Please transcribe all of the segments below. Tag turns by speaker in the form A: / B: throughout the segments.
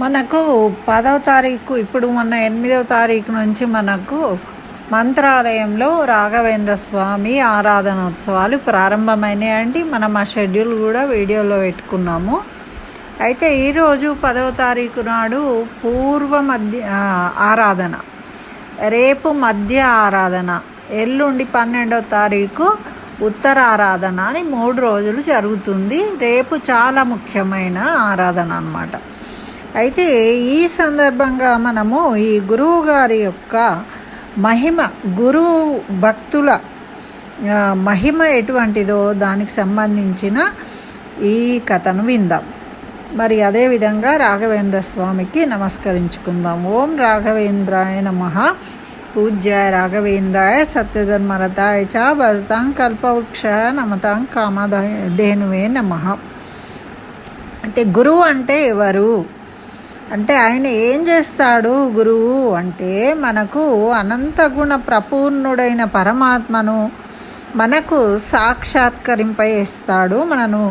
A: మనకు పదవ తారీఖు ఇప్పుడు మొన్న ఎనిమిదవ తారీఖు నుంచి మనకు మంత్రాలయంలో రాఘవేంద్ర స్వామి ఆరాధనోత్సవాలు ప్రారంభమైనాయండి. మనం ఆ షెడ్యూల్ కూడా వీడియోలో పెట్టుకున్నాము. అయితే ఈరోజు పదవ తారీఖు నాడు పూర్వ మధ్య ఆరాధన. రేపు మధ్య ఆరాధన. ఎల్లుండి పన్నెండవ తారీఖు ఉత్తర ఆరాధన అని మూడు రోజులు జరుగుతుంది. రేపు చాలా ముఖ్యమైన ఆరాధన అన్నమాట. అయితే ఈ సందర్భంగా మనము ఈ గురువు గారి యొక్క మహిమ గురువు భక్తుల మహిమ ఎటువంటిదో దానికి సంబంధించిన ఈ కథను విందాం. మరి అదేవిధంగా రాఘవేంద్ర స్వామికి నమస్కరించుకుందాం. ఓం రాఘవేంద్రాయ నమ. పూజ్య రాఘవేంద్రాయ సత్యధర్మరతాయ చ భజతాం కల్పవృక్ష నమతాం కామధేనువే నమ. అంటే గురువు అంటే ఎవరు? అంటే ఆయన ఏం చేస్తాడు గురువు అంటే మనకు అనంత గుణ ప్రపూర్ణుడైన పరమాత్మను మనకు సాక్షాత్కరింపజేస్తాడు మనను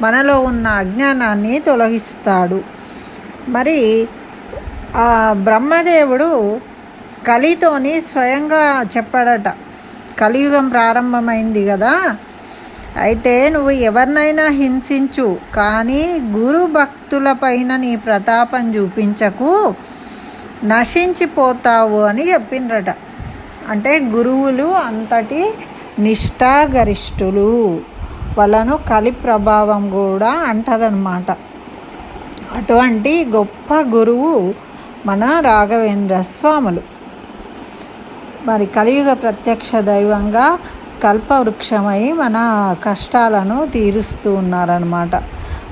A: మనలో ఉన్న అజ్ఞానాన్ని తొలగిస్తాడు. మరి ఆ బ్రహ్మదేవుడు కలితోని స్వయంగా చెప్పాడట కలియుగం ప్రారంభమైంది కదా అయితే నువ్వు ఎవరినైనా హింసించు కానీ గురు భక్తులపైన నీ ప్రతాపం చూపించకు. నశించిపోతావు అని చెప్పిండ్రట. అంటే గురువులు అంతటి నిష్ఠాగరిష్ఠులు. వాళ్ళను కలి ప్రభావం కూడా అంటదన్నమాట. అటువంటి గొప్ప గురువు మన రాఘవేంద్ర స్వాములు. మరి కలియుగ ప్రత్యక్ష దైవంగా కల్పవృక్షమై మన కష్టాలను తీరుస్తూ ఉన్నారనమాట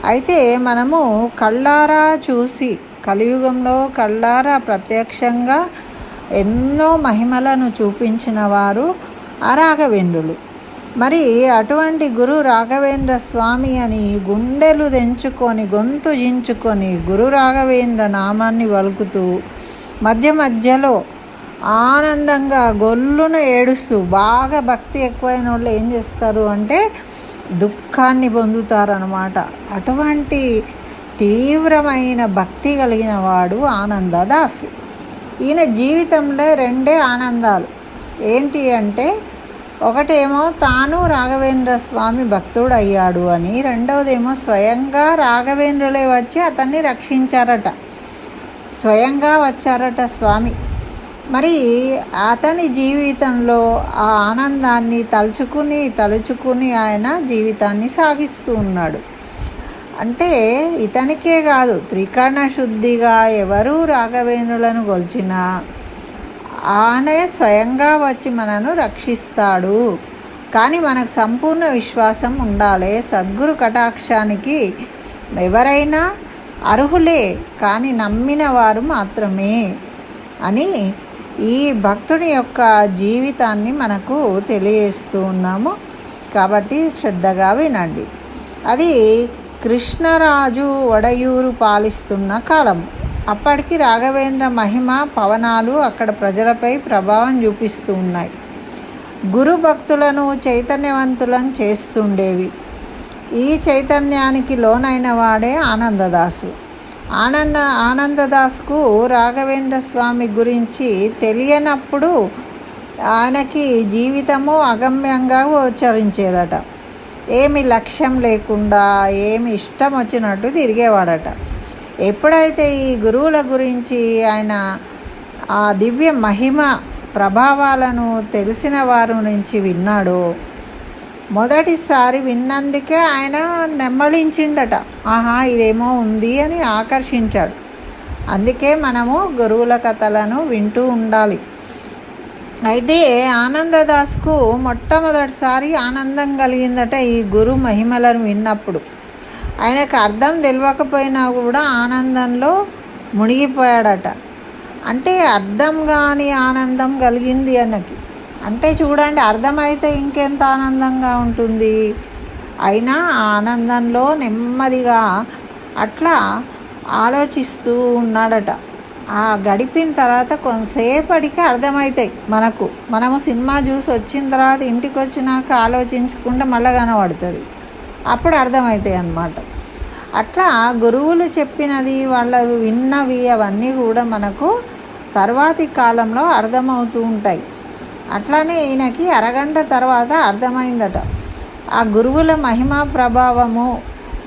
A: అయితే మనము కళ్ళారా చూసి కలియుగంలో కళ్ళారా ప్రత్యక్షంగా ఎన్నో మహిమలను చూపించిన వారు ఆ రాఘవేంద్రులు మరి అటువంటి గురు రాఘవేంద్ర స్వామి అని గుండెలు తెంచుకొని గొంతు జించుకొని గురు రాఘవేంద్ర నామాన్ని వలుకుతూ మధ్య మధ్యలో ఆనందంగా గొల్లున ఏడుస్తూ బాగా భక్తి ఎక్కువైన వాళ్ళు ఏం చేస్తారు అంటే దుఃఖాన్ని పొందుతారనమాట అటువంటి తీవ్రమైన భక్తి కలిగిన వాడు ఆనందదాసు. ఈయన జీవితంలో రెండే ఆనందాలు. ఏంటి అంటే ఒకటేమో తాను రాఘవేంద్ర స్వామి భక్తుడు అయ్యాడు అని రెండవదేమో స్వయంగా రాఘవేంద్రులే వచ్చి అతన్ని రక్షించారట. స్వయంగా వచ్చారట స్వామి. మరి అతని జీవితంలో ఆ ఆనందాన్ని తలుచుకుని తలుచుకుని ఆయన జీవితాన్ని సాగిస్తూ ఉన్నాడు. అంటే ఇతనికే కాదు త్రికరణ శుద్ధిగా ఎవరు రాఘవేంద్రులను గొల్చినా ఆనే స్వయంగా వచ్చి మనను రక్షిస్తాడు. కానీ మనకు సంపూర్ణ విశ్వాసం ఉండాలి. సద్గురు కటాక్షానికి ఎవరైనా అర్హులే కానీ నమ్మిన వారు మాత్రమే అని ఈ భక్తుని యొక్క జీవితాన్ని మనకు తెలియజేస్తూ ఉన్నాము. కాబట్టి శ్రద్ధగా వినండి. అది కృష్ణరాజు వడయూరు పాలిస్తున్న కాలం. అప్పటికి రాఘవేంద్ర మహిమ పవనాలు అక్కడ ప్రజలపై ప్రభావం చూపిస్తూ ఉన్నాయి. గురు భక్తులను చైతన్యవంతులను చేస్తుండేవి. ఈ చైతన్యానికి లోనైన వాడే ఆనందదాసు. ఆనంద ఆనందదాస్కు రాఘవేంద్ర స్వామి గురించి తెలియనప్పుడు ఆయనకి జీవితము అగమ్యంగా గోచరించేదట ఏమి లక్ష్యం లేకుండా ఏమి ఇష్టం వచ్చినట్టు తిరిగేవాడట. ఎప్పుడైతే ఈ గురువుల గురించి ఆయన ఆ దివ్య మహిమ ప్రభావాలను తెలిసిన వారి నుంచి విన్నాడో మొదటిసారి విన్నందుకే ఆయన నెమ్మళించిండట ఆహా ఇదేమో ఉంది అని ఆకర్షించాడు. అందుకే మనము గురువుల కథలను వింటూ ఉండాలి. అయితే ఆనందదాస్కు మొట్టమొదటిసారి ఆనందం కలిగిందట ఈ గురు మహిమలను విన్నప్పుడు. ఆయనకు అర్థం తెలియకపోయినా కూడా ఆనందంలో మునిగిపోయాడట. అంటే అర్థం కాని ఆనందం కలిగింది ఆయనకి. అంటే చూడండి అర్థమైతే ఇంకెంత ఆనందంగా ఉంటుంది. అయినా ఆ ఆనందంలో నెమ్మదిగా అట్లా ఆలోచిస్తూ ఉన్నాడట. ఆ గడిపిన తర్వాత కొంతసేపటికి అర్థమవుతాయి మనకు. మనము సినిమా చూసి వచ్చిన తర్వాత ఇంటికి వచ్చినాక ఆలోచించకుండా మళ్ళీ కనబడుతుంది. అప్పుడు అర్థమవుతాయి అన్నమాట. అట్లా గురువులు చెప్పినది వాళ్ళు విన్నవి అవన్నీ కూడా మనకు తర్వాతి కాలంలో అర్థమవుతూ ఉంటాయి. అట్లానే ఈయనకి అరగంట తర్వాత అర్థమైందట. ఆ గురువుల మహిమా ప్రభావము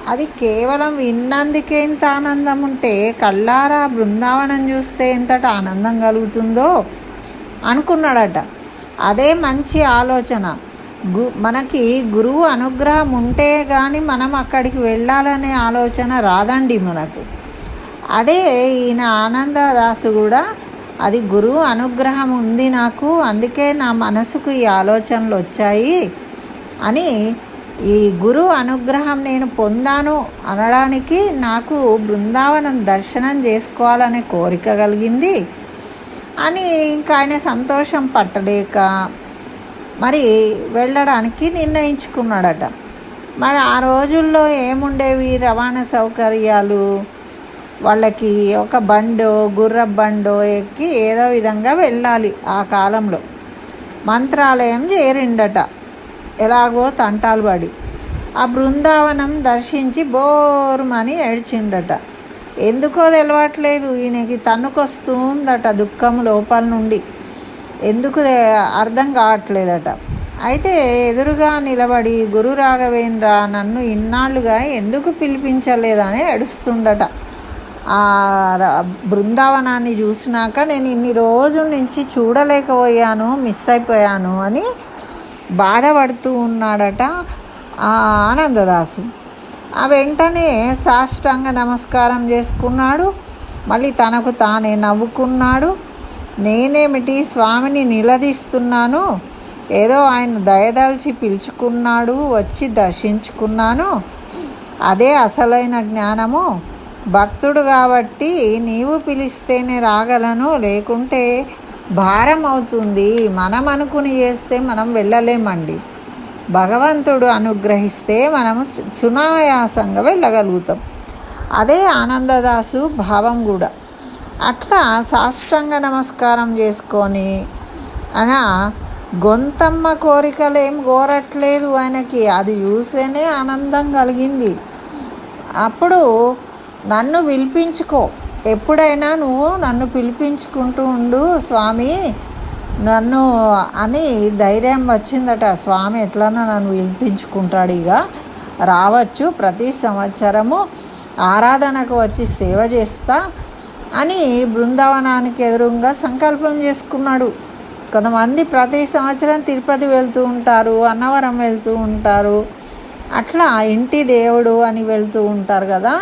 A: అది కేవలం విన్నందుకే ఎంత ఆనందం ఉంటే కళ్ళారా బృందావనం చూస్తే ఎంతట ఆనందం కలుగుతుందో అనుకున్నాడట. అదే మంచి ఆలోచన. గు మనకి గురువు అనుగ్రహం ఉంటే కానీ మనం అక్కడికి వెళ్ళాలనే ఆలోచన రాదండి మనకు. అదే ఈయన ఆనందదాసు కూడా అది గురువు అనుగ్రహం ఉంది నాకు అందుకే నా మనసుకు ఈ ఆలోచనలు వచ్చాయి అని ఈ గురువు అనుగ్రహం నేను పొందాను అనడానికి నాకు బృందావనం దర్శనం చేసుకోవాలనే కోరిక కలిగింది అని ఇంకా ఆయన సంతోషం పట్టలేక మరి వెళ్ళడానికి నిర్ణయించుకున్నాడట. మరి ఆ రోజుల్లో ఏముండేవి రవాణా సౌకర్యాలు? వాళ్ళకి ఒక బండో గుర్ర బండో ఎక్కి ఏదో విధంగా వెళ్ళాలి ఆ కాలంలో. మంత్రాలయం చేరిండట. ఎలాగో తంటాలు పడి. ఆ బృందావనం దర్శించి బోరుమని ఏడ్చిండట. ఎందుకో తెలవట్లేదు. ఈయనకి తన్నుకొస్తుందట దుఃఖం లోపల నుండి. ఎందుకు అర్థం కావట్లేదట. అయితే ఎదురుగా నిలబడి గురు రాఘవేంద్ర నన్ను ఇన్నాళ్ళుగా ఎందుకు పిలిపించలేదని ఏడుస్తుండట. బృందావనాన్ని చూసినాక నేను ఇన్ని రోజుల నుంచి చూడలేకపోయాను మిస్ అయిపోయాను అని బాధపడుతూ ఉన్నాడట ఆ ఆనందదాసు. ఆ వెంటనే సాష్టాంగ నమస్కారం చేసుకున్నాడు. మళ్ళీ తనకు తానే నవ్వుకున్నాడు. నేనేమిటి స్వామిని నిలదీస్తున్నాను? ఏదో ఆయన దయదల్చి పిలుచుకున్నాడు వచ్చి దర్శించుకున్నాను. అదే అసలైన జ్ఞానము. భక్తుడు కాబట్టి నీవు పిలిస్తేనే రాగలను లేకుంటే భారం అవుతుంది మనం అనుకుని చేస్తే మనం వెళ్ళలేమండి. భగవంతుడు అనుగ్రహిస్తే మనము సునాయాసంగా వెళ్ళగలుగుతాం. అదే ఆనందదాసు భావం కూడా. అట్లా సాష్టంగ నమస్కారం చేసుకొని అనా గొంతమ్మ కోరికలు ఏం కోరట్లేదు ఆయనకి. అది చూస్తేనే ఆనందం కలిగింది. అప్పుడు నన్ను పిలిపించుకో. ఎప్పుడైనా నువ్వు నన్ను పిలిపించుకుంటూ ఉండు స్వామి. నన్ను అని ధైర్యం వచ్చిందట స్వామి. ఎట్లన్నా నన్ను పిలిపించుకుంటాడు ఇక. రావచ్చు ప్రతి సంవత్సరము ఆరాధనకు వచ్చి సేవ చేస్తా అని బృందావనానికి ఎదురుగా సంకల్పం చేసుకున్నాడు. కొంతమంది ప్రతి సంవత్సరం తిరుపతి వెళ్తూ ఉంటారు అన్నవరం వెళ్తూ ఉంటారు. అట్లా ఇంటి దేవుడు అని వెళ్తూ ఉంటారు కదా.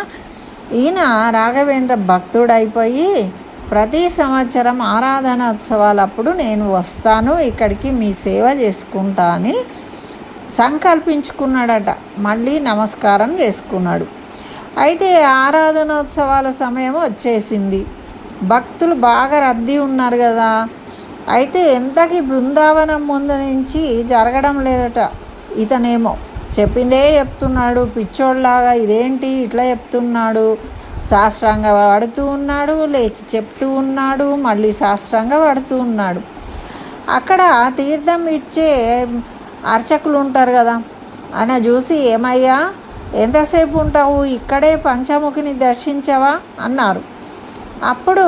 A: ఈయన రాఘవేంద్ర భక్తుడైపోయి ప్రతి సంవత్సరం ఆరాధనోత్సవాలప్పుడు నేను వస్తాను ఇక్కడికి మీ సేవ చేసుకుంటా అని సంకల్పించుకున్నాడట. మళ్ళీ నమస్కారం చేసుకున్నాడు. అయితే ఆరాధనోత్సవాల సమయం వచ్చేసింది. భక్తులు బాగా రద్దీ ఉన్నారు కదా. అయితే ఎంతకి బృందావనం ముందు నుంచి జరగడం లేదట. ఇతనేమో చెప్పిందే చెప్తున్నాడు పిచ్చోళ్ళలాగా ఇదేంటి ఇట్లా చెప్తున్నాడు. శాస్త్రంగా పడుతూ ఉన్నాడు లేచి చెప్తూ ఉన్నాడు మళ్ళీ శాస్త్రంగా పడుతూ ఉన్నాడు. అక్కడ తీర్థం ఇచ్చే అర్చకులు ఉంటారు కదా ఆయన చూసి ఏమయ్యా ఎంతసేపు ఉంటావు ఇక్కడే పంచముఖిని దర్శించవా? అన్నారు. అప్పుడు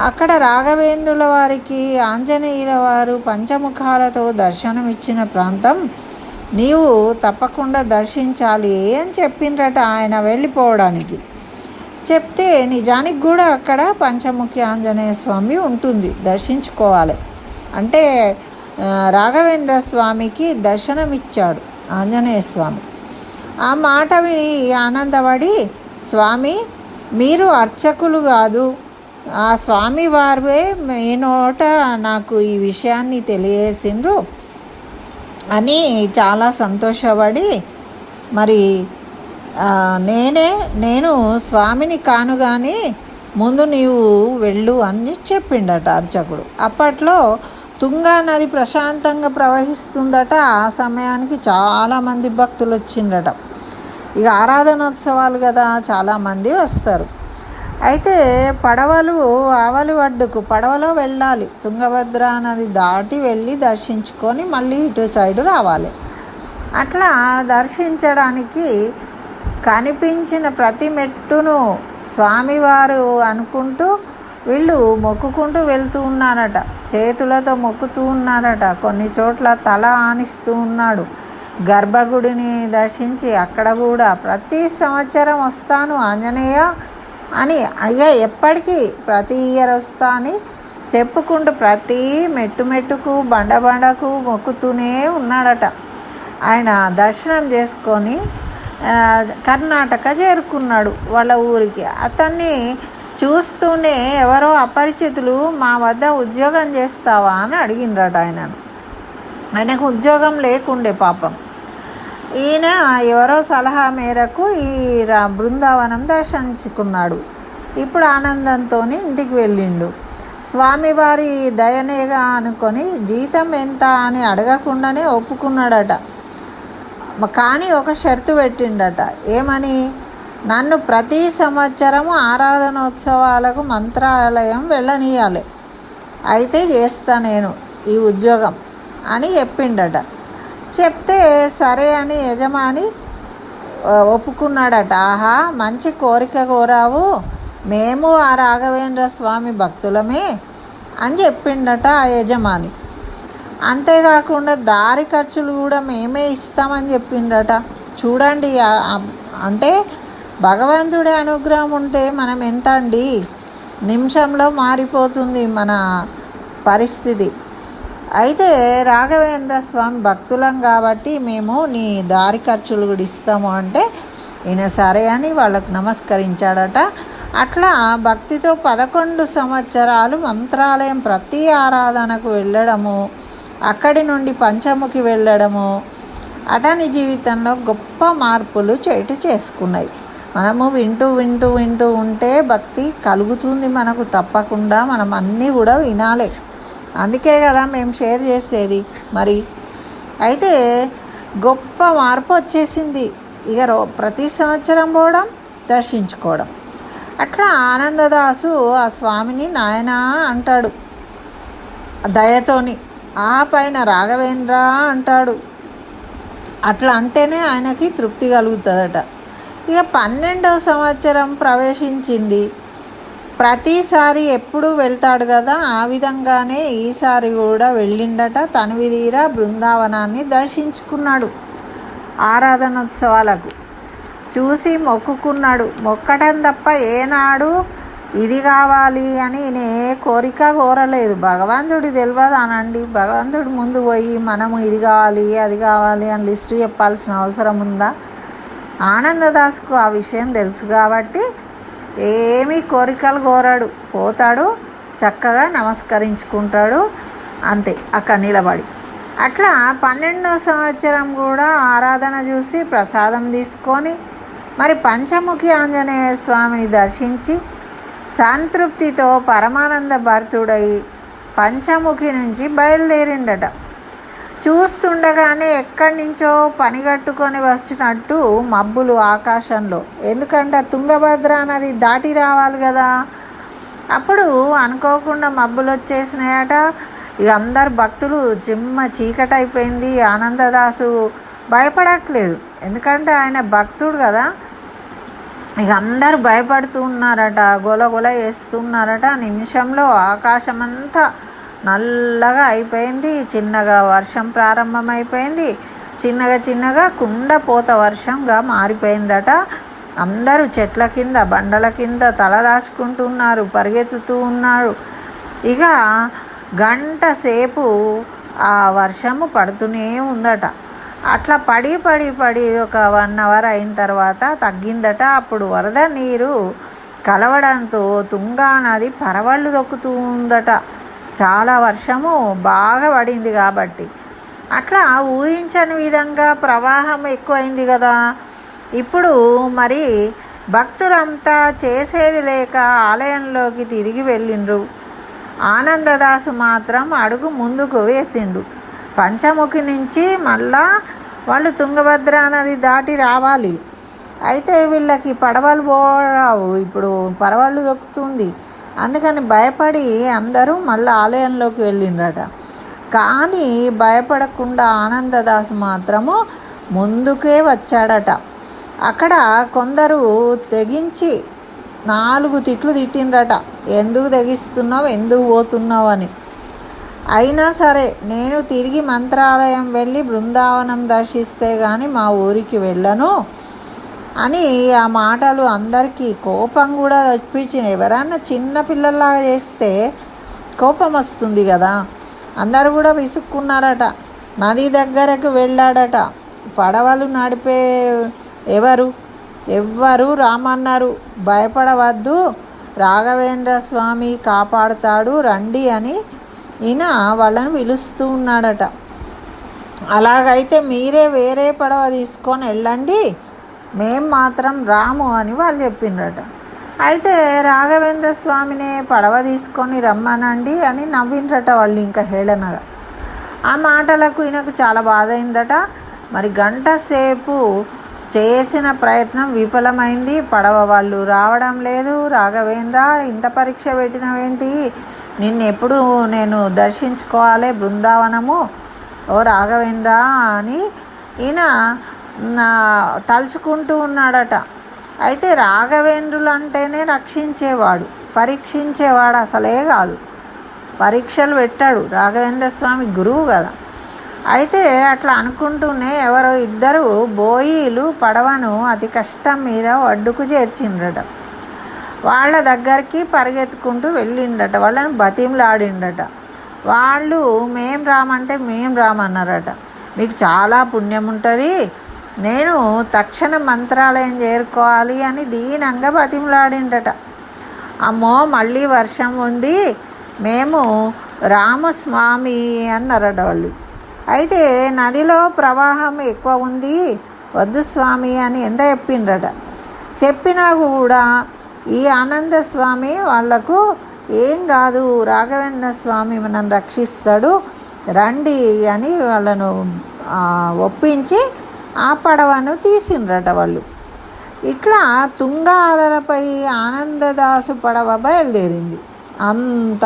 A: అక్కడ రాఘవేంద్రుల వారికి ఆంజనేయుల వారు పంచముఖాలతో దర్శనమిచ్చిన ప్రాంతం నీవు తప్పకుండా దర్శించాలి అని చెప్పిండ్రట ఆయన వెళ్ళిపోవడానికి. చెప్తే నిజానికి కూడా అక్కడ పంచముఖి ఆంజనేయ స్వామి ఉంటుంది దర్శించుకోవాలి. అంటే రాఘవేంద్ర స్వామికి దర్శనమిచ్చాడు ఆంజనేయ స్వామి ఆ మాట విని ఆనందపడి స్వామి మీరు అర్చకులు కాదు. ఆ స్వామి వారే మీ నోట నాకు ఈ విషయాన్ని తెలియజేసిండ్రు. అని చాలా సంతోషపడి మరి నేనే నేను స్వామిని కాను కానీ ముందు నీవు వెళ్ళు అని చెప్పిండట అర్చకుడు. అప్పట్లో తుంగా నది ప్రశాంతంగా ప్రవహిస్తుందట. ఆ సమయానికి చాలామంది భక్తులు వచ్చిండట. ఇక ఆరాధనోత్సవాలు కదా చాలామంది వస్తారు. అయితే పడవలు ఆవలి వడ్డుకు పడవలో వెళ్ళాలి. తుంగభద్ర నది దాటి వెళ్ళి దర్శించుకొని మళ్ళీ ఇటు సైడు రావాలి. అట్లా దర్శించడానికి కనిపించిన ప్రతి మెట్టును స్వామివారు అనుకుంటూ వీళ్ళు మొక్కుకుంటూ వెళ్తూ ఉన్నారట. చేతులతో మొక్కుతూ ఉన్నారట. కొన్ని చోట్ల తల ఆనిస్తూ ఉన్నాడు. గర్భగుడిని దర్శించి అక్కడ కూడా ప్రతి సంవత్సరం వస్తాను ఆంజనేయ. అని అయ్యా ఎప్పటికీ ప్రతి ఇయర్ వస్తా అని చెప్పుకుంటూ ప్రతి మెట్టు మెట్టుకు బండ బండకు మొక్కుతూనే ఉన్నాడట. ఆయన దర్శనం చేసుకొని కర్ణాటక చేరుకున్నాడు వాళ్ళ ఊరికి. అతన్ని చూస్తూనే ఎవరో అపరిచితులు మా వద్ద ఉద్యోగం చేస్తావా? అని అడిగినరట ఆయనను. ఆయనకు ఉద్యోగం లేకుండే పాపం. ఈయన ఎవరో సలహా మేరకు ఈ రా- బృందావనం దర్శించుకున్నాడు. ఇప్పుడు ఆనందంతో ఇంటికి వెళ్ళిండు. స్వామివారి దయనేగా అనుకొని జీతం ఎంత అని అడగకుండానే ఒప్పుకున్నాడట. కానీ ఒక షరతు పెట్టిండట. ఏమని? నన్ను ప్రతి సంవత్సరం ఆరాధనోత్సవాలకు మంత్రాలయం వెళ్ళనీయాలి. అయితే చేస్తా నేను ఈ ఉద్యోగం అని చెప్పిండట. చెప్తే సరే అని యజమాని ఒప్పుకున్నాడట. ఆహా మంచి కోరిక కోరావు. మేము ఆ రాఘవేంద్ర స్వామి భక్తులమే అని చెప్పిండట ఆ యజమాని. అంతేకాకుండా దారి ఖర్చులు కూడా మేమే ఇస్తామని చెప్పిండట. చూడండి అంటే భగవంతుడి అనుగ్రహం ఉంటే మనం ఎంత అండి నిమిషంలో మారిపోతుంది మన పరిస్థితి. అయితే రాఘవేంద్ర స్వామి భక్తులం కాబట్టి మేము నీ దారి ఖర్చులు కూడా ఇస్తాము అంటే ఈయన సరే అని వాళ్ళకు నమస్కరించాడట. అట్లా భక్తితో పదకొండు సంవత్సరాలు మంత్రాలయం ప్రతి ఆరాధనకు వెళ్ళడము అక్కడి నుండి పంచముఖి వెళ్ళడము అతని జీవితంలో గొప్ప మార్పులు చేటు చేసుకున్నాయి. మనము వింటూ వింటూ వింటూ ఉంటే భక్తి కలుగుతుంది మనకు తప్పకుండా మనం అన్నీ కూడా వినాలి. అందుకే కదా మేము షేర్ చేసేది. మరి అయితే గొప్ప మార్పు వచ్చేసింది. ఇక రో ప్రతి సంవత్సరం పోవడం దర్శించుకోవడం. అట్లా ఆనందదాసు ఆ స్వామిని నాయన అంటాడు. దయతోని ఆ పైన రాఘవేంద్ర అంటాడు. అట్లా అంటేనే ఆయనకి తృప్తి కలుగుతుందట. ఇక పన్నెండవ సంవత్సరం ప్రవేశించింది. ప్రతిసారి ఎప్పుడు వెళ్తాడు కదా ఆ విధంగానే ఈసారి కూడా వెళ్ళిండట. తనివి తీరా బృందావనాన్ని దర్శించుకున్నాడు ఆరాధనోత్సవాలకు. చూసి మొక్కుకున్నాడు. మొక్కటం తప్ప ఏనాడు ఇది కావాలి అని నే కోరిక కోరలేదు. భగవంతుడి తెలియదు అనండి భగవంతుడి ముందు పోయి మనము ఇది కావాలి అది కావాలి అని లిస్టు చెప్పాల్సిన అవసరం ఉందా? ఆనందదాస్కు ఆ విషయం తెలుసు కాబట్టి ఏమీ కోరికలు కోరాడు. పోతాడు చక్కగా నమస్కరించుకుంటాడు అంతే అక్కడ నిలబడి. అట్లా పన్నెండో సంవత్సరం కూడా ఆరాధన చూసి ప్రసాదం తీసుకొని మరి పంచముఖి ఆంజనేయ స్వామిని దర్శించి సంతృప్తితో పరమానంద భర్తుడై పంచముఖి నుంచి బయలుదేరిండట. చూస్తుండగానే ఎక్కడి నుంచో పనిగట్టుకొని వచ్చినట్టు మబ్బులు ఆకాశంలో. ఎందుకంటే తుంగభద్ర నది దాటి రావాలి కదా. అప్పుడు అనుకోకుండా మబ్బులు వచ్చేసినాయట. ఇక అందరు భక్తులు చిమ్మ చీకటైపోయింది. ఆనందదాసు భయపడట్లేదు. ఎందుకంటే ఆయన భక్తుడు కదా. ఇక అందరు భయపడుతూ ఉన్నారట గొల గొల వేస్తున్నారట నిమిషంలో ఆకాశం అంతా నల్లగా అయిపోయింది చిన్నగా వర్షం ప్రారంభమైపోయింది. చిన్నగా చిన్నగా కుండపోత వర్షంగా మారిపోయిందట. అందరూ చెట్ల కింద బండల కింద తల దాచుకుంటున్నారు పరిగెత్తుతూ ఉన్నారు. ఇక గంట సేపు ఆ వర్షము పడుతూనే ఉందట. అట్లా పడి పడి పడి ఒక వన్ అవర్ అయిన తర్వాత తగ్గిందట. అప్పుడు వరద నీరు కలవడంతో తుంగా నది పరవళ్ళు దొక్కుతూ ఉందట. చాలా వర్షము బాగా పడింది కాబట్టి. అట్లా ఊహించని విధంగా ప్రవాహం ఎక్కువైంది కదా. ఇప్పుడు మరి భక్తులంతా చేసేది లేక ఆలయంలోకి తిరిగి వెళ్ళిండ్రు. ఆనందదాసు మాత్రం అడుగు ముందుకు వేసిండు. పంచముఖి నుంచి మళ్ళా వాళ్ళు తుంగభద్ర నది దాటి రావాలి. అయితే వీళ్ళకి పడవలు పోరావు. ఇప్పుడు పడవలు దొక్కుతుంది. అందుకని భయపడి అందరూ మళ్ళీ ఆలయంలోకి వెళ్ళిండ్రట. కానీ భయపడకుండా ఆనందదాసు మాత్రము ముందుకే వచ్చాడట. అక్కడ కొందరు తెగించి నాలుగు తిట్లు తిట్టిండ్రట. ఎందుకు తెగిస్తున్నావు? ఎందుకు పోతున్నావు? అని. అయినా సరే నేను తిరిగి మంత్రాలయం వెళ్ళి బృందావనం దర్శిస్తే కానీ మా ఊరికి వెళ్ళను. అని ఆ మాటలు అందరికీ కోపం కూడా తెప్పించింది ఎవరన్నా చిన్న పిల్లల్లాగా చేస్తే కోపం వస్తుంది కదా. అందరు కూడా విసుక్కున్నారట. నది దగ్గరకు వెళ్ళాడట. పడవలు నడిపే ఎవరు? ఎవ్వరు రామన్నారు. భయపడవద్దు. రాఘవేంద్ర స్వామి కాపాడుతాడు రండి అని ఈయన వాళ్ళని పిలుస్తూ ఉన్నాడట. అలాగైతే మీరే వేరే పడవ తీసుకొని వెళ్ళండి. మేం మాత్రం రాము అని వాళ్ళు చెప్పిండ్రట. అయితే రాఘవేంద్ర స్వామిని పడవ తీసుకొని రమ్మనండి అని నవ్విండ్రట వాళ్ళు ఇంకా హేళనగా. ఆ మాటలకు ఈయనకు చాలా బాధ అయిందట. మరి గంట సేపు చేసిన ప్రయత్నం విఫలమైంది. పడవ వాళ్ళు రావడం లేదు. రాఘవేంద్ర ఇంత పరీక్ష పెట్టినవేంటి? నిన్నెప్పుడు నేను దర్శించుకోవాలి బృందావనము. ఓ రాఘవేంద్ర అని ఈయన తలుచుకుంటూ ఉన్నాడట. అయితే రాఘవేంద్రులు అంటేనే రక్షించేవాడు. పరీక్షించేవాడు అసలే కాదు. పరీక్షలు పెట్టాడు రాఘవేంద్ర స్వామి గురువు కదా. అయితే అట్లా అనుకుంటూనే ఎవరో ఇద్దరు బోయిలు పడవను అతి కష్టం మీద ఒడ్డుకు చేర్చిండ్రట. వాళ్ళ దగ్గరికి పరిగెత్తుకుంటూ వెళ్ళిండట. వాళ్ళని బతిమలాడిండట. వాళ్ళు మేం రామంటే మేం రామన్నారట. మీకు చాలా పుణ్యం ఉంటుంది. నేను తక్షణ మంత్రాలయం చేరుకోవాలి అని దీనంగా బతిమలాడిండట. అమ్మో మళ్ళీ వర్షం ఉంది. మేము రామస్వామి అన్నారట వాళ్ళు. అయితే నదిలో ప్రవాహం ఎక్కువ ఉంది. వద్దు స్వామి అని ఎంత చెప్పిండ్రట. చెప్పినా కూడా ఈ ఆనంద స్వామి వాళ్ళకు ఏం కాదు. రాఘవేంద్ర స్వామి మనల్ని రక్షిస్తాడు. రండి అని వాళ్ళను ఒప్పించి ఆ పడవను తీసిండ్రట వాళ్ళు. ఇట్లా తుంగా అలలపై ఆనందదాసు పడవ బయలుదేరింది. అంత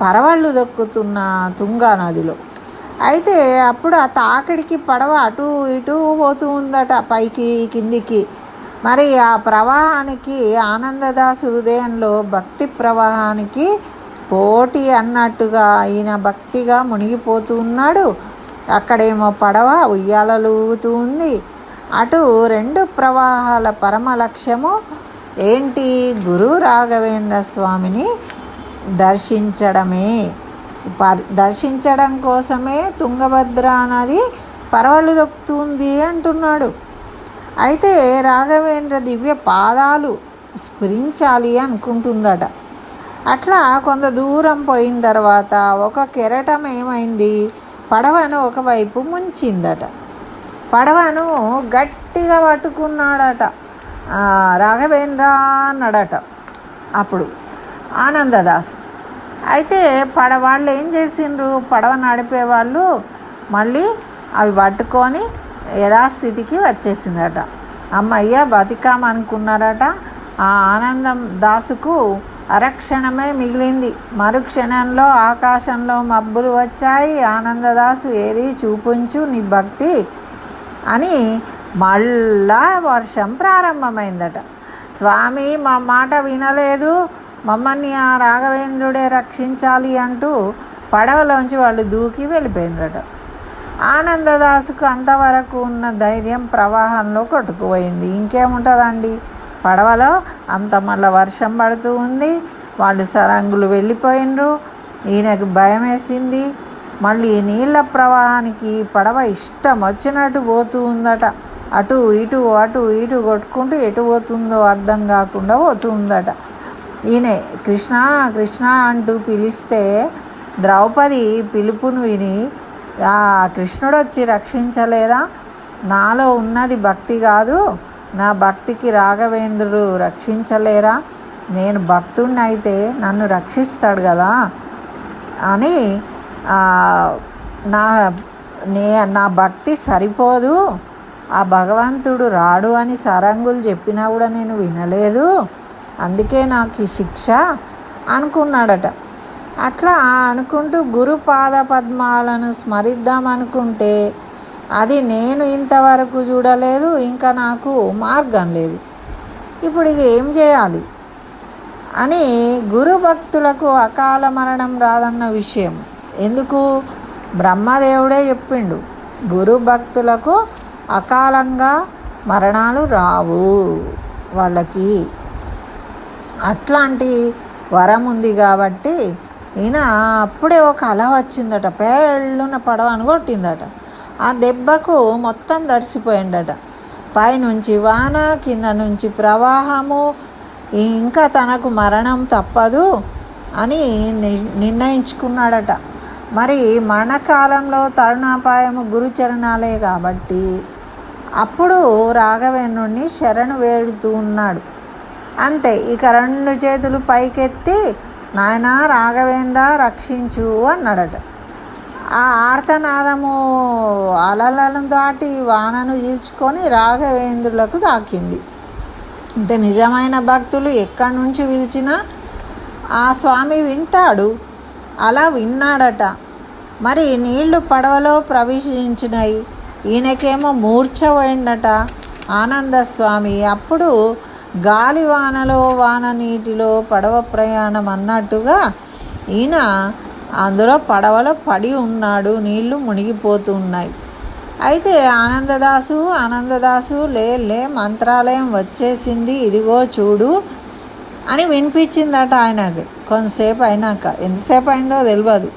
A: పరవళ్ళు దొక్కుతున్న తుంగా నదిలో. అయితే అప్పుడు ఆ తాకిడికి పడవ అటు ఇటు పోతూ ఉందట పైకి కిందికి. మరి ఆ ప్రవాహానికి ఆనందదాసు హృదయంలో భక్తి ప్రవాహానికి పోటీ అన్నట్టుగా ఈయన భక్తిగా మునిగిపోతూ ఉన్నాడు. అక్కడేమో పడవ ఉయ్యాలలుగుతూ ఉంది. అటు రెండు ప్రవాహాల పరమ లక్ష్యము ఏంటి? గురు రాఘవేంద్ర స్వామిని దర్శించడమే. దర్శించడం కోసమే తుంగభద్ర నది పరవలు దొక్కుతుంది అంటున్నాడు. అయితే రాఘవేంద్ర దివ్య పాదాలు స్ఫురించాలి అనుకుంటుందట. అట్లా కొంత దూరం పోయిన తర్వాత ఒక కెరటం ఏమైంది? పడవను ఒకవైపు ముంచిందట. పడవను గట్టిగా పట్టుకున్నాడట. రాఘవేంద్ర అన్నాడట అప్పుడు ఆనందదాస్. అయితే పడ వాళ్ళు ఏం చేసిండ్రు? పడవ నడిపే వాళ్ళు మళ్ళీ అవి పట్టుకొని యథాస్థితికి వచ్చేసిందట. అమ్మయ్య బతికామనుకున్నారట. ఆ ఆనందం దాసుకు అరక్షణమే మిగిలింది. మరుక్షణంలో ఆకాశంలో మబ్బులు వచ్చాయి. ఆనందదాసు ఏది చూపించు నీ భక్తి అని మళ్ళా వర్షం ప్రారంభమైందట. స్వామి మా మాట వినలేదు మమ్మల్ని ఆ రాఘవేంద్రుడే రక్షించాలి అంటూ పడవలోంచి వాళ్ళు దూకి వెళ్ళిపోయినట ఆనందదాసుకు అంతవరకు ఉన్న ధైర్యం ప్రవాహంలో కొట్టుకుపోయింది. ఇంకేముంటుందండి? పడవలో అంత మళ్ళీ వర్షం పడుతూ ఉంది. వాళ్ళు సరంగులు వెళ్ళిపోయినరు ఈయనకు భయం వేసింది మళ్ళీ నీళ్ళ ప్రవాహానికి పడవ ఇష్టం వచ్చినట్టు పోతూ ఉందట. అటు ఇటు అటు ఇటు కొట్టుకుంటూ ఎటు పోతుందో అర్థం కాకుండా పోతుందట. ఉందట ఈయన కృష్ణ కృష్ణ అంటూ పిలిస్తే ద్రౌపది పిలుపును విని ఆ కృష్ణుడు వచ్చి రక్షించలేదా? నాలో ఉన్నది భక్తి కాదు. నా భక్తికి రాఘవేంద్రుడు రక్షించలేరా? నేను భక్తుడిని అయితే నన్ను రక్షిస్తాడు కదా అని నా నే నా భక్తి సరిపోదు. ఆ భగవంతుడు రాడు అని సరంగులు చెప్పినా కూడా నేను వినలేదు అందుకే నాకు ఈ శిక్ష అనుకున్నాడట. అట్లా అనుకుంటూ గురు పాద పద్మాలను స్మరిద్దాం అనుకుంటే అది నేను ఇంతవరకు చూడలేదు ఇంకా నాకు మార్గం లేదు. ఇప్పుడు ఇది ఏం చేయాలి? అని గురు భక్తులకు అకాల మరణం రాదన్న విషయం. ఎందుకు? బ్రహ్మదేవుడే చెప్పిండు గురు భక్తులకు అకాలంగా మరణాలు రావు వాళ్ళకి. అట్లాంటి వరం ఉంది కాబట్టి ఈయన అప్పుడే ఒక అల వచ్చిందట పేళ్ళున పడవని కొట్టిందట ఆ దెబ్బకు మొత్తం తడిసిపోయిందట. పైనుంచి వాన కింద నుంచి ప్రవాహము ఇంకా తనకు మరణం తప్పదు అని ని- నిర్ణయించుకున్నాడట. మరి మరణకాలంలో తరుణాపాయము గురుచరణాలే కాబట్టి అప్పుడు రాఘవేణుణ్ణి శరణు వేడుతూ ఉన్నాడు. అంతే ఇక రెండు చేతులు పైకెత్తి నాయనా రాఘవేంద్ర రక్షించు అన్నాడట. ఆ ఆర్తనాదము అలలను దాటి వానను ఈడ్చుకొని రాఘవేంద్రులకు తాకింది అంటే నిజమైన భక్తులు ఎక్కడి నుంచి పిలిచినా ఆ స్వామి వింటాడు. అలా విన్నాడట. మరి నీళ్ళు పడవలో ప్రవేశించినాయి ఈయనకేమో మూర్ఛపోయిందట. ఆనందస్వామి అప్పుడు గాలి వానలో వాన నీటిలో పడవ ప్రయాణం అన్నట్టుగా ఈయన అందులో పడవలో పడి ఉన్నాడు నీళ్ళు మునిగిపోతున్నాయి. అయితే ఆనందదాసు ఆనందదాసు లే లే మంత్రాలయం వచ్చేసింది ఇదిగో చూడు అని వినిపించిందట ఆయనకి. కొంతసేపు అయినాక ఎంతసేపు అయిందో తెలియదు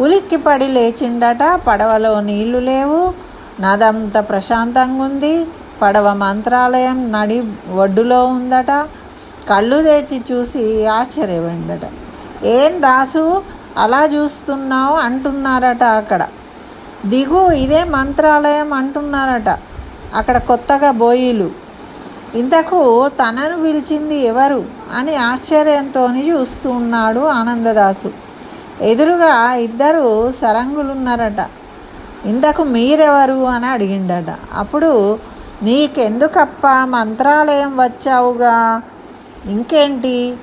A: ఉలిక్కి పడి లేచిండట పడవలో నీళ్ళు లేవు నదంత ప్రశాంతంగా ఉంది పడవ మంత్రాలయం నడి ఒడ్డులో ఉందట. కళ్ళు తెచ్చి చూసి ఆశ్చర్యపోయిందట ఏం దాసు? అలా చూస్తున్నావు అంటున్నారట అక్కడ. దిగు ఇదే మంత్రాలయం అంటున్నారట అక్కడ కొత్తగా బోయిలు. ఇంతకు తనను పిలిచింది ఎవరు అని ఆశ్చర్యంతో చూస్తూ ఉన్నాడు ఆనందదాసు. ఎదురుగా ఇద్దరు సరంగులున్నారట. ఇంతకు మీరెవరు అని అడిగిండట. అప్పుడు నీకెందుకప్ప మంత్రాలయం వచ్చావుగా? ఇంకేంటి?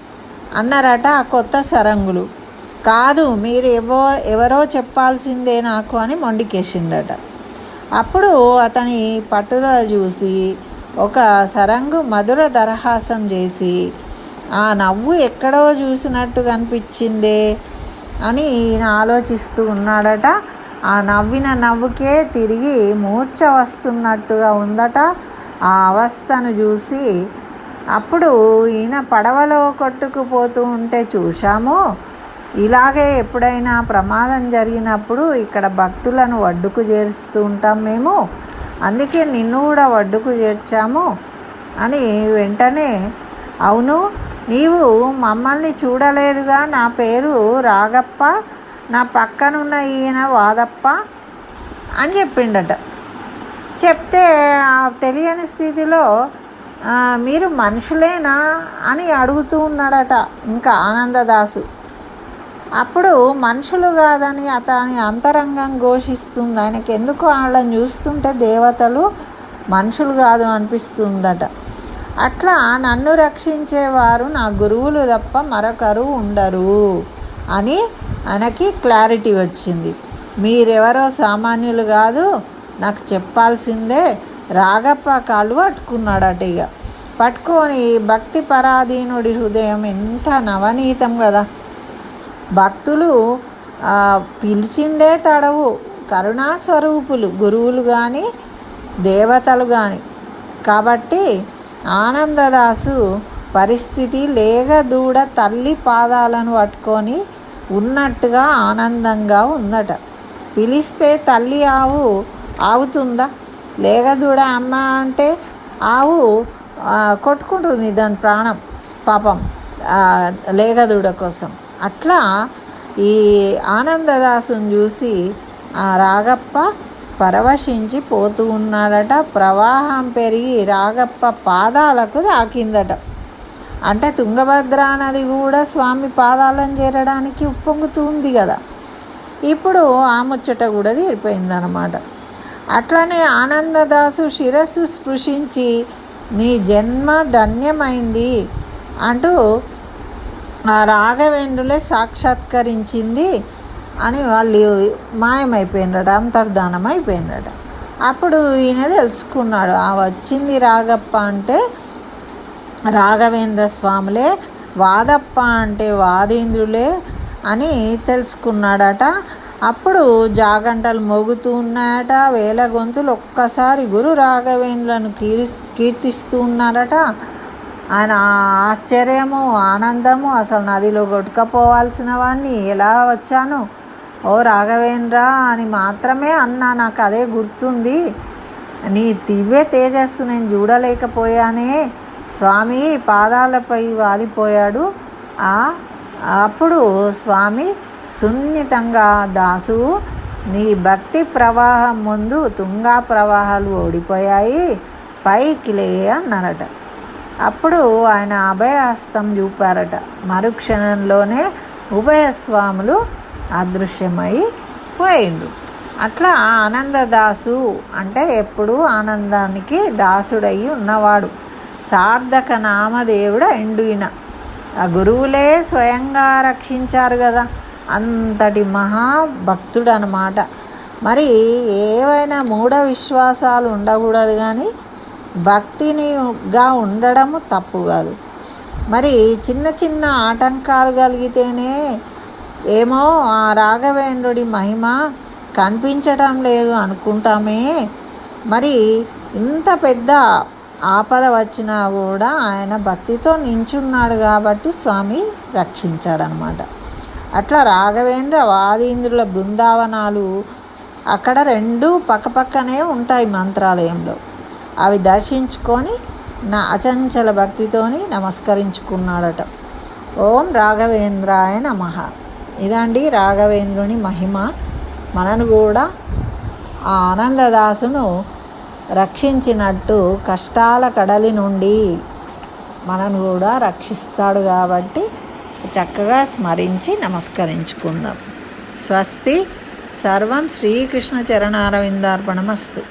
A: అన్నారట ఆ కొత్త సరంగులు. కాదు మీరు ఎవో ఎవరో చెప్పాల్సిందే నాకు అని మొండికేసిండట. అప్పుడు అతని పట్టుదల చూసి ఒక సరంగు మధుర దరహాసం చేసి ఆ నవ్వు ఎక్కడో చూసినట్టు కనిపించిందే అని ఈయన ఆలోచిస్తూ ఉన్నాడట. ఆ నవ్విన నవ్వుకే తిరిగి మూర్ఛ వస్తున్నట్టుగా ఉందట ఆ అవస్థను చూసి. అప్పుడు ఈయన పడవలో కొట్టుకుపోతూ ఉంటే చూశాము ఇలాగే ఎప్పుడైనా ప్రమాదం జరిగినప్పుడు ఇక్కడ భక్తులను వడ్డుకు చేరుస్తూ ఉంటాం మేము. అందుకే నిన్ను కూడా వడ్డుకు చేర్చాము అని వెంటనే అవును నీవు మమ్మల్ని చూడలేరుగా నా పేరు రాగప్ప నా పక్కనున్న ఈయన వాదప్ప అని చెప్పిండట. చెప్తే తెలియని స్థితిలో మీరు మనుషులేనా? అని అడుగుతూ ఉన్నాడట ఇంకా ఆనందదాసు. అప్పుడు మనుషులు కాదని అతని అంతరంగం ఘోషిస్తుంది. ఆయనకి ఎందుకు వాళ్ళని చూస్తుంటే దేవతలు మనుషులు కాదు అనిపిస్తుందట. అట్లా నన్ను రక్షించేవారు నా గురువులు తప్ప మరొకరు ఉండరు అని ఆయనకి క్లారిటీ వచ్చింది. మీరెవరో సామాన్యులు కాదు నాకు చెప్పాల్సిందే రాగప్ప కాళ్ళు పట్టుకున్నాడట ఇక పట్టుకొని భక్తి పరాధీనుడి హృదయం ఎంత నవనీతం కదా. భక్తులు పిలిచిందే తడవు. కరుణాస్వరూపులు గురువులు కానీ దేవతలు కానీ కాబట్టి ఆనందదాసు పరిస్థితి లేగ దూడ తల్లి పాదాలను పట్టుకొని ఉన్నట్టుగా ఆనందంగా ఉందట. పిలిస్తే తల్లి ఆవు ఆగుతుందా? లేగదూడ అమ్మ అంటే ఆవు కొట్టుకుంటుంది దాని ప్రాణం పాపం లేగదూడ కోసం. అట్లా ఈ ఆనందదాసుని చూసి ఆ రాగప్ప పరవశించి పోతూ ఉన్నాడట. ప్రవాహం పెరిగి రాగప్ప పాదాలకు తాకిందట అంటే తుంగభద్రా నది కూడా స్వామి పాదాలను చేరడానికి ఉప్పొంగుతుంది కదా. ఇప్పుడు ఆ ముచ్చట కూడా తీరిపోయిందనమాట అట్లనే ఆనందదాసు శిరస్సు స్పృశించి నీ జన్మ ధన్యమైంది అంటూ ఆ రాఘవేంద్రులే సాక్షాత్కరించింది అని వాళ్ళు మాయమైపోయినాడు అంతర్ధానం అయిపోయినాడు అప్పుడు ఈయన తెలుసుకున్నాడు ఆ వచ్చింది రాగప్ప అంటే రాఘవేంద్ర స్వాములే వాదప్ప అంటే వాదేంద్రులే అని తెలుసుకున్నాడట. అప్పుడు జాగంటలు మోగుతూ ఉన్నాయట వేల గొంతులు ఒక్కసారి గురు రాఘవేంద్రులను కీర్ కీర్తిస్తూ ఉన్నారట. ఆయన ఆశ్చర్యము ఆనందము అసలు నదిలో కొట్టుకపోవాల్సిన వాడిని ఎలా వచ్చాను? ఓ రాఘవేంద్ర అని మాత్రమే అన్నా నాకు అదే గుర్తుంది. నీ దివ్య తేజస్సు నేను చూడలేకపోయానే. స్వామి పాదాలపై వాలిపోయాడు. ఆ అప్పుడు స్వామి సున్నితంగా దాసు నీ భక్తి ప్రవాహం ముందు తుంగా ప్రవాహాలు ఓడిపోయాయి. పైకి లే అన్నారట. అప్పుడు ఆయన అభయహస్తం చూపారట. మరుక్షణంలోనే ఉభయస్వాములు అదృశ్యమై పోయిండు అట్లా ఆనందదాసు అంటే ఎప్పుడు ఆనందానికి దాసుడయి ఉన్నవాడు. సార్థక నామదేవుడు ఎండుయిన ఆ గురువులే స్వయంగా రక్షించారు కదా. అంతటి మహాభక్తుడు అనమాట మరి ఏవైనా మూఢ విశ్వాసాలు ఉండకూడదు కానీ భక్తినిగా ఉండడము తప్పు కాదు. మరి చిన్న చిన్న ఆటంకాలు కలిగితేనే ఏమో ఆ రాఘవేంద్రుడి మహిమ కనిపించటం లేదు అనుకుంటామే. మరి ఇంత పెద్ద ఆపద వచ్చినా కూడా ఆయన భక్తితో నించున్నాడు కాబట్టి స్వామి రక్షించాడనమాట. అట్లా రాఘవేంద్ర వాదీంద్రుల బృందావనాలు అక్కడ రెండు పక్కపక్కనే ఉంటాయి మంత్రాలయంలో. అవి దర్శించుకొని నా అచంచల భక్తితోని నమస్కరించుకున్నాడట. ఓం రాఘవేంద్రాయ నమ. ఇదండి రాఘవేంద్రుని మహిమ. మనను కూడా ఆ ఆనందదాసును రక్షించినట్టు కష్టాల కడలి నుండి మనను కూడా రక్షిస్తాడు కాబట్టి చక్కగా స్మరించి నమస్కరించుకుందాం. స్వస్తి. సర్వం శ్రీకృష్ణ చరణారవిందార్పణమస్తు